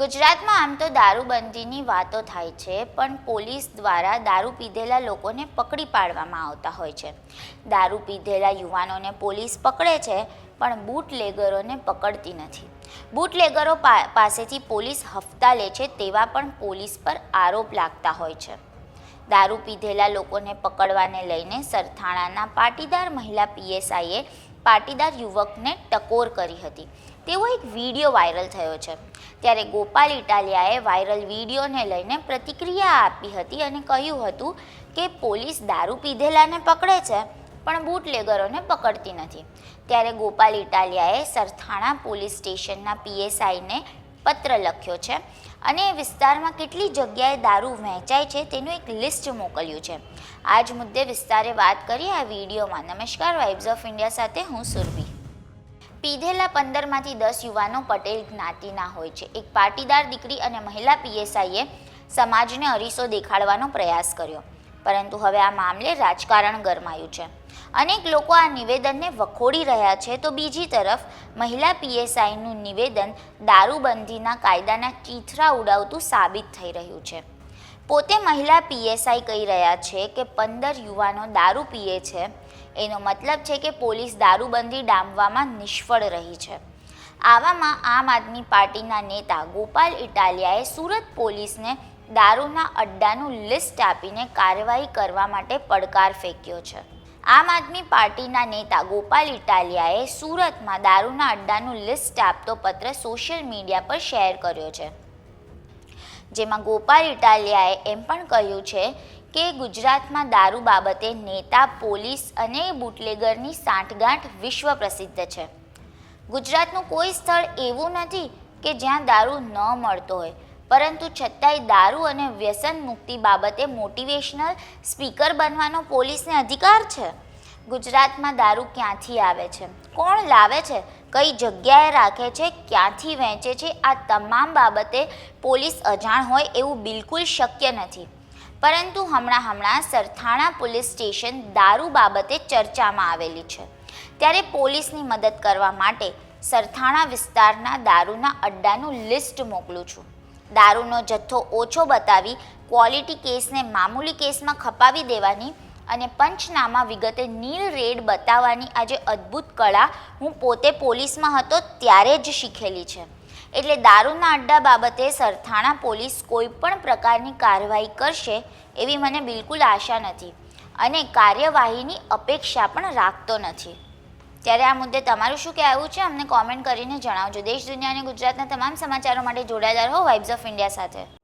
ગુજરાતમાં આમ તો દારૂબંધીની વાતો થાય છે, પણ પોલીસ દ્વારા દારૂ પીધેલા લોકોને પકડી પાડવામાં આવતા હોય છે. દારૂ પીધેલા યુવાનોને પોલીસ પકડે છે, પણ બૂટલેગરોને પકડતી નથી. બૂટલેગરો પાસેથી પોલીસ હફતા લે છે તેવા પણ પોલીસ પર આરોપ લાગતા હોય છે. દારૂ પીધેલા લોકોને પકડવાને લઈને સરથાણાના પાટીદાર મહિલા પીએસઆઈએ પાટીદાર યુવકને ટકોર કરી હતી. તેવો એક વીડિયો વાયરલ થયો છે. ત્યારે ગોપાલ ઇટાલિયાએ વાયરલ વિડીયોને લઈને પ્રતિક્રિયા આપી હતી અને કહ્યું હતું કે પોલીસ દારૂ પીધેલાને પકડે છે, પણ બૂટલેગરોને પકડતી નથી. ત્યારે ગોપાલ ઇટાલિયાએ સરથાણા પોલીસ સ્ટેશનના પીએસઆઈને પત્ર લખ્યો છે અને વિસ્તારમાં કેટલી જગ્યાએ દારૂ વહેંચાય છે તેનું એક લિસ્ટ મોકલ્યું છે. આ જ મુદ્દે વિસ્તારે વાત કરી આ વિડીયોમાં નમસ્કાર વાઇબ્સ ઓફ ઇન્ડિયા સાથે હું સુરભી. પીધેલા પંદરમાંથી દસ યુવાનો પટેલ જ્ઞાતિના હોય છે. એક પાટીદાર દીકરી અને મહિલા પીએસઆઈએ સમાજને અરીસો દેખાડવાનો પ્રયાસ કર્યો. પરંતુ હવે આ મામલે રાજકારણ ગરમાયું છે. અનેક લોકો આ નિવેદનને વખોડી રહ્યા છે. તો બીજી તરફ, મહિલા પીએસઆઈનું નિવેદન દારૂબંધીના કાયદાના ચીથરા ઉડાવતું સાબિત થઈ રહ્યું છે. પોતે મહિલા પીએસઆઈ કહી રહ્યા છે કે પંદર યુવાનો દારૂ પીએ છે. એનો મતલબ છે કે પોલીસ દારૂબંધી ડામવામાં નિષ્ફળ રહી છે. આવામાં આમ આદમી પાર્ટીના નેતા ગોપાલ ઇટાલિયાએ સુરત પોલીસને દારૂના અડ્ડાનું લિસ્ટ આપીને કાર્યવાહી કરવા માટે પડકાર ફેંક્યો છે. આમ આદમી પાર્ટીના નેતા ગોપાલ ઇટાલિયાએ સુરતમાં દારૂના અડ્ડાનું લિસ્ટ આપતો પત્ર સોશિયલ મીડિયા પર શેર કર્યો છે. જેમાં ગોપાલ ઇટાલિયાએ એમ પણ કહ્યું છે કે ગુજરાતમાં દારૂ બાબતે નેતા, પોલીસ અને બુટલેગરની સાંઠગાંઠ વિશ્વ પ્રસિદ્ધ છે. ગુજરાતનું કોઈ સ્થળ એવું નથી કે જ્યાં દારૂ ન મળતો હોય. પરંતુ છતાંય દારૂ અને વ્યસન મુક્તિ બાબતે મોટિવેશનલ સ્પીકર બનવાનો પોલીસને અધિકાર છે. ગુજરાતમાં દારૂ ક્યાંથી આવે છે? કોણ લાવે છે? કઈ જગ્યાએ રાખે છે? ક્યાંથી વહેંચે છે? આ તમામ બાબતે પોલીસ અજાણ હોય એવું બિલકુલ શક્ય નથી. પરંતુ હમણાં હમણાં સરથાણા પોલીસ સ્ટેશન દારૂ બાબતે ચર્ચામાં આવેલી છે. ત્યારે પોલીસની મદદ કરવા માટે સરથાણા વિસ્તારના દારૂના અડ્ડાનું લિસ્ટ મોકલું છું. દારૂનો જથ્થો ઓછો બતાવી, ક્વોલિટી કેસને મામૂલી કેસમાં ખપાવી દેવાની અને પંચનામા વિગતે નીલ રેડ બતાવવાની આ જે અદ્ભુત કળા હું પોતે પોલીસમાં હતો ત્યારે જ શીખેલી છે. એટલે દારૂના અડ્ડા બાબતે સરથાણા પોલીસ કોઈ પણ પ્રકારની કાર્યવાહી કરશે એવી મને બિલકુલ આશા નથી અને કાર્યવાહીની અપેક્ષા પણ રાખતો નથી. ત્યારે આ મુદ્દે તમારું શું કહેવું છે? અમને કોમેન્ટ કરીને જણાવજો. દેશ, દુનિયા અને ગુજરાતના તમામ સમાચારો માટે જોડાયેલા રહો. વાઇબ્સ ઓફ ઇન્ડિયા સાથે.